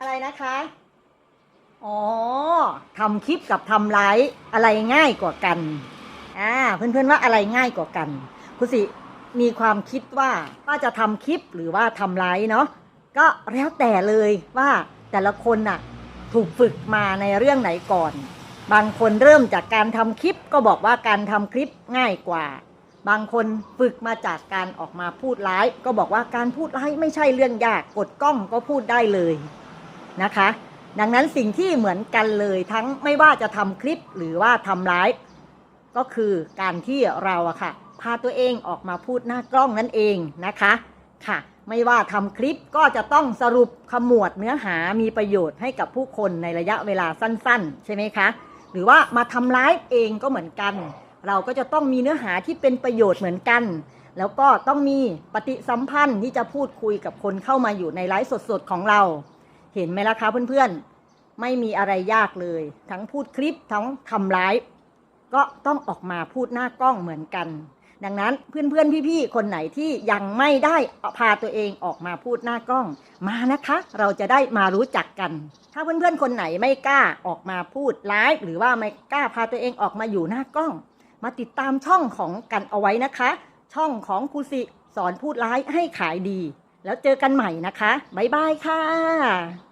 อะไรนะคะ อ๋อทำคลิปกับทำไลฟ์อะไรง่ายกว่ากัน อ่า เพื่อนๆว่าอะไรง่ายกว่ากันคุณสิมีความคิดว่าว่าจะทำคลิปหรือว่าทำไลฟ์เนาะ ก็แล้วแต่เลยว่าแต่ละคนน่ะถูกฝึกมาในเรื่องไหนก่อน บางคนเริ่มจากการทำคลิปก็บอกว่าการทำคลิปง่ายกว่า บางคนฝึกมาจากการออกมาพูดไลฟ์ก็บอกว่าการพูดไลฟ์ไม่ใช่เรื่องยาก กดกล้องก็พูดได้เลย นะคะ ดังนั้นสิ่งที่เหมือนกันเลยทั้งไม่ว่าจะทำคลิปหรือว่าทำไลฟ์ก็คือการที่เราอะค่ะ พาตัวเองออกมาพูดหน้ากล้องนั่นเองนะคะค่ะไม่ว่าทำคลิปก็จะต้องสรุปขมวดเนื้อหามีประโยชน์ให้กับผู้คนในระยะเวลาสั้น ๆ ใช่ไหมคะ หรือว่ามาทำไลฟ์เองก็เหมือนกัน เราก็จะต้องมีเนื้อหาที่เป็นประโยชน์เหมือนกัน แล้วก็ต้องมีปฏิสัมพันธ์ที่จะพูดคุยกับคนเข้ามาอยู่ในไลฟ์สดๆของเรา เห็นไหมล่ะคะเพื่อนๆ ไม่มีอะไรยากเลย ทั้งพูดคลิปทั้งทำไลฟ์ก็ต้องออกมาพูดหน้ากล้องเหมือนกัน ดังนั้นเพื่อนๆ พี่ๆ คนไหนที่ยังไม่ได้พาตัวเองออกมาพูดหน้ากล้อง มานะคะ เราจะได้มารู้จักกัน ถ้าเพื่อนๆ คนไหนไม่กล้าออกมาพูดไลฟ์หรือว่าไม่กล้าพาตัวเองออกมาอยู่หน้ากล้อง มาติดตามช่องของกันเอาไว้นะคะ ช่องของครูสิสอนพูดไลฟ์ให้ขายดี แล้วเจอกันใหม่นะคะ บ๊ายบายค่ะ